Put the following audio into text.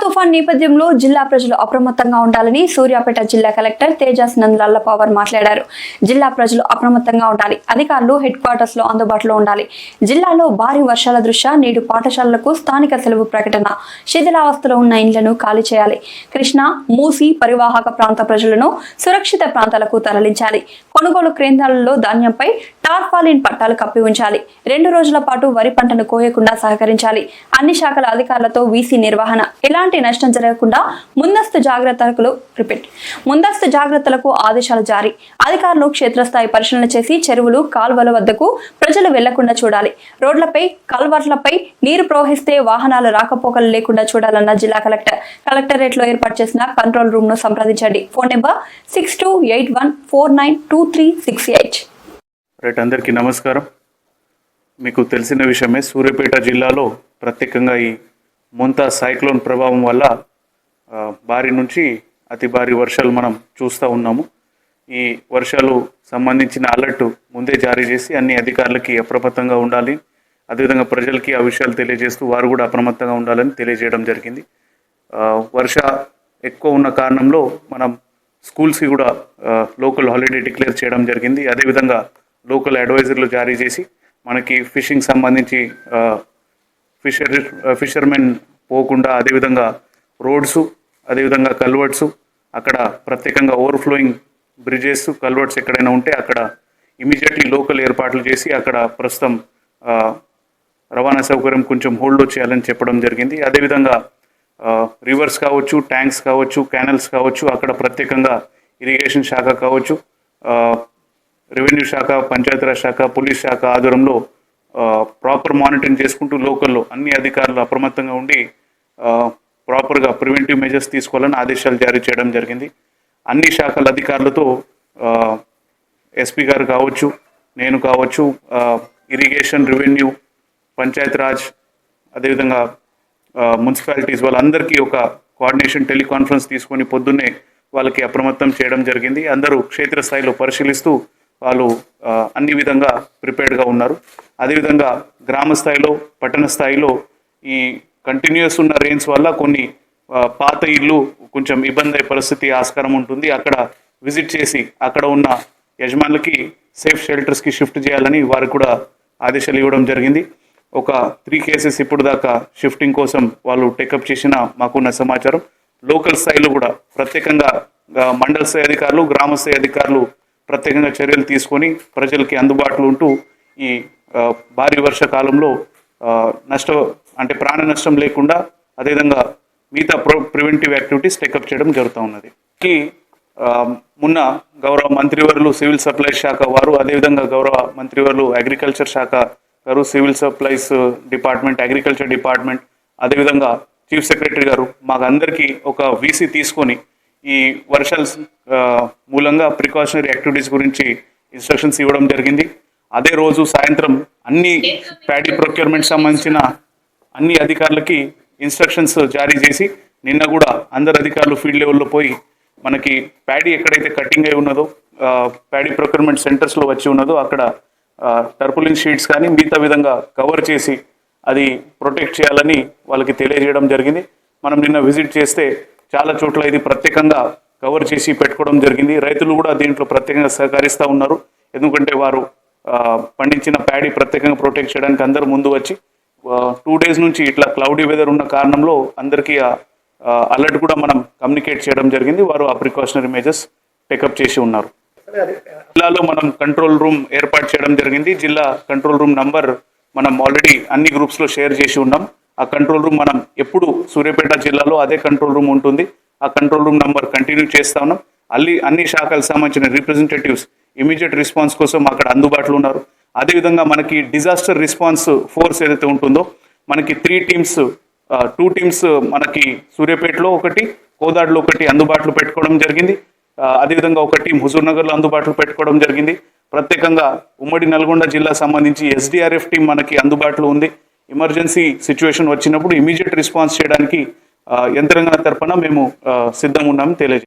తుఫాన్ నేపథ్యంలో జిల్లా ప్రజలు అప్రమత్తంగా ఉండాలని సూర్యాపేట జిల్లా కలెక్టర్ తేజస్ నందలాల్ల పవర్ మాట్లాడారు. జిల్లా ప్రజలు అప్రమత్తంగా ఉండాలి. అధికారులు హెడ్ క్వార్టర్స్లో అందుబాటులో ఉండాలి. జిల్లాలో భారీ వర్షాల దృష్ట్యా నేడు పాఠశాలలకు స్థానిక సెలవు ప్రకటన. శిథిలావస్థలో ఉన్న ఇండ్లను ఖాళీ చేయాలి. కృష్ణా మూసి పరివాహక ప్రాంత ప్రజలను సురక్షిత ప్రాంతాలకు తరలించాలి. కొనుగోలు కేంద్రాలలో ధాన్యంపై టార్పాలిన్ పట్టాలు కప్పి ఉంచాలి. రెండు రోజుల పాటు వరి పంటను కోయకుండా సహకరించాలి. అన్ని శాఖల అధికారులతో వీసీ నిర్వహణ ఎలాంటి నష్టం జరగకుండా ముందస్తు జాగ్రత్తలకు రిపీట్. ముందస్తు జాగ్రత్తలకు ఆదేశాలు జారీ. అధికారులు క్షేత్రస్థాయి పరిశీలన చేసి చెరువులు కాల్వల వద్దకు ప్రజలు వెళ్ళకుండా చూడాలి. రోడ్లపై కల్వర్లపై నీరు ప్రవహిస్తే వాహనాలు రాకపోకలు లేకుండా చూడాలన్న జిల్లా కలెక్టర్ కలెక్టరేట్లో ఏర్పాటు చేసిన కంట్రోల్ రూమ్ను సంప్రదించండి. Phone number six two eight one four nine two three six eight right అందరికీ నమస్కారం. మీకు తెలిసిన విషయమే సూర్యాపేట జిల్లాలో ప్రత్యేకంగా ఈ ముంతా సైక్లోన్ ప్రభావం వల్ల భారీ నుంచి అతి భారీ వర్షాలు మనం చూస్తూ ఉన్నాము. ఈ వర్షాలు సంబంధించిన అలర్ట్ ముందే జారీ చేసి అన్ని అధికారులకి అప్రమత్తంగా ఉండాలి. అదేవిధంగా ప్రజలకి ఆ విషయాలు తెలియజేస్తూ వారు కూడా అప్రమత్తంగా ఉండాలని తెలియజేయడం జరిగింది. వర్ష ఎక్కువ ఉన్న కారణంలో మనం స్కూల్స్కి కూడా లోకల్ హాలిడే డిక్లేర్ చేయడం జరిగింది. అదేవిధంగా లోకల్ అడ్వైజర్లు జారీ చేసి మనకి ఫిషింగ్ సంబంధించి ఫిషర్ ఫిషర్మెన్ పోకుండా అదేవిధంగా రోడ్స్ అదేవిధంగా కల్వర్ట్స్ అక్కడ ప్రత్యేకంగా ఓవర్ఫ్లోయింగ్ బ్రిడ్జెస్ కల్వర్ట్స్ ఎక్కడైనా ఉంటే అక్కడ ఇమీడియట్లీ లోకల్ ఏర్పాట్లు చేసి అక్కడ ప్రస్తుతం రవాణా సౌకర్యం కొంచెం హోల్డ్ చేయాలని చెప్పడం జరిగింది. అదేవిధంగా రివర్స్ కావచ్చు ట్యాంక్స్ కావచ్చు క్యానల్స్ కావచ్చు అక్కడ ప్రత్యేకంగా ఇరిగేషన్ శాఖ కావచ్చు రెవెన్యూ శాఖ పంచాయతీరాజ్ శాఖ పోలీస్ శాఖ ఆధ్వర్యంలో ప్రాపర్ మానిటరింగ్ చేసుకుంటూ లోకల్లో అన్ని అధికారులు అప్రమత్తంగా ఉండి ప్రాపర్గా ప్రివెంటివ్ మెజర్స్ తీసుకోవాలని ఆదేశాలు జారీ చేయడం జరిగింది. అన్ని శాఖల అధికారులతో ఎస్పీ గారు కావచ్చు నేను కావచ్చు ఇరిగేషన్ రెవెన్యూ పంచాయత్ రాజ్ అదేవిధంగా మున్సిపాలిటీస్ వాళ్ళందరికీ ఒక కోఆర్డినేషన్ టెలికాన్ఫరెన్స్ తీసుకొని పొద్దున్నే వాళ్ళకి అప్రమత్తం చేయడం జరిగింది. అందరూ క్షేత్రస్థాయిలో పరిశీలిస్తూ వాళ్ళు అన్ని విధంగా ప్రిపేర్డ్గా ఉన్నారు. అదేవిధంగా గ్రామ స్థాయిలో పట్టణ స్థాయిలో ఈ కంటిన్యూస్ ఉన్న రెయిన్స్ వల్ల కొన్ని పాత ఇల్లు కొంచెం ఇబ్బంది అయ్యే పరిస్థితి ఆస్కారం ఉంటుంది. అక్కడ విజిట్ చేసి అక్కడ ఉన్న యజమానులకి సేఫ్ షెల్టర్స్కి షిఫ్ట్ చేయాలని వారికి కూడా ఆదేశాలు ఇవ్వడం జరిగింది. ఒక త్రీ కేసెస్ ఇప్పుడు దాకా షిఫ్టింగ్ కోసం వాళ్ళు టేకప్ చేసిన మాకున్న సమాచారం. లోకల్ స్థాయిలో కూడా ప్రత్యేకంగా మండల స్థాయి అధికారులు గ్రామ స్థాయి అధికారులు ప్రత్యేకంగా చర్యలు తీసుకొని ప్రజలకి అందుబాటులో ఉంటూ ఈ భారీ వర్ష కాలంలో నష్ట అంటే ప్రాణ నష్టం లేకుండా అదేవిధంగా మిగతా ప్రో ప్రివెంటివ్ యాక్టివిటీస్ టేకప్ చేయడం జరుగుతూ ఉన్నది. ఈ, మొన్న గౌరవ మంత్రివర్లు సివిల్ సప్లైస్ శాఖ వారు అదేవిధంగా గౌరవ మంత్రివర్లు అగ్రికల్చర్ శాఖ గారు civil supplies department agriculture department అదేవిధంగా చీఫ్ సెక్రటరీ గారు మాకు అందరికీ ఒక వీసీ తీసుకొని ఈ వర్షాల మూలంగా ప్రికాషనరీ యాక్టివిటీస్ గురించి ఇన్స్ట్రక్షన్స్ ఇవ్వడం జరిగింది. అదే రోజు సాయంత్రం అన్ని ప్యాడీ ప్రొక్యూర్మెంట్ సంబంధించిన అన్ని అధికారులకి ఇన్స్ట్రక్షన్స్ జారీ చేసి నిన్న కూడా అందరు అధికారులు ఫీల్డ్ లెవెల్లో పోయి మనకి ప్యాడీ ఎక్కడైతే కటింగ్ అయి ఉన్నదో ప్యాడీ ప్రొక్యూర్మెంట్ సెంటర్స్లో వచ్చి ఉన్నదో అక్కడ టర్పులిన్ షీట్స్ కానీ మిగతా విధంగా కవర్ చేసి అది ప్రొటెక్ట్ చేయాలని వాళ్ళకి తెలియజేయడం జరిగింది. మనం నిన్న విజిట్ చేస్తే చాలా చోట్ల ఇది ప్రత్యేకంగా కవర్ చేసి పెట్టుకోవడం జరిగింది. రైతులు కూడా దీంట్లో ప్రత్యేకంగా సహకరిస్తూ ఉన్నారు. ఎందుకంటే వారు పండించిన ప్యాడీ ప్రత్యేకంగా ప్రొటెక్ట్ చేయడానికి అందరూ ముందు వచ్చి టూ డేస్ నుంచి ఇట్లా క్లౌడీ వెదర్ ఉన్న కారణంలో అందరికీ అలర్ట్ కూడా మనం కమ్యూనికేట్ చేయడం జరిగింది. వారు ఆ ప్రికాషనరీ మెజర్స్ టేకప్ చేసి ఉన్నారు. జిల్లాలో మనం కంట్రోల్ రూమ్ ఏర్పాటు చేయడం జరిగింది. జిల్లా కంట్రోల్ రూమ్ నంబర్ మనం ఆల్రెడీ అన్ని గ్రూప్స్లో షేర్ చేసి ఉన్నాం. ఆ కంట్రోల్ రూమ్ మనం ఎప్పుడు సూర్యాపేట జిల్లాలో అదే కంట్రోల్ రూమ్ ఉంటుంది. ఆ కంట్రోల్ రూమ్ నంబర్ కంటిన్యూ చేస్తా ఉన్నాం. అల్లి అన్ని శాఖలకు సంబంధించిన రిప్రజెంటేటివ్స్ ఇమీడియట్ రెస్పాన్స్ కోసం అక్కడ అందుబాటులో ఉన్నారు. అదేవిధంగా మనకి డిజాస్టర్ రెస్పాన్స్ ఫోర్స్ ఏదైతే ఉంటుందో మనకి త్రీ టీమ్స్ టూ టీమ్స్ మనకి సూర్యాపేటలో ఒకటి కోదాడులో ఒకటి అందుబాటులో పెట్టుకోవడం జరిగింది. అదేవిధంగా ఒక టీం హుజూర్ నగర్లో అందుబాటులో పెట్టుకోవడం జరిగింది. ప్రత్యేకంగా ఉమ్మడి నల్గొండ జిల్లా సంబంధించి ఎస్డిఆర్ఎఫ్ టీం మనకి అందుబాటులో ఉంది. ఎమర్జెన్సీ సిచ్యువేషన్ వచ్చినప్పుడు ఇమీడియట్ రెస్పాన్స్ చేయడానికి ఆ, యంత్రాంగం తరఫున మేము సిద్ధం ఉన్నామని తెలియజేస్తాం.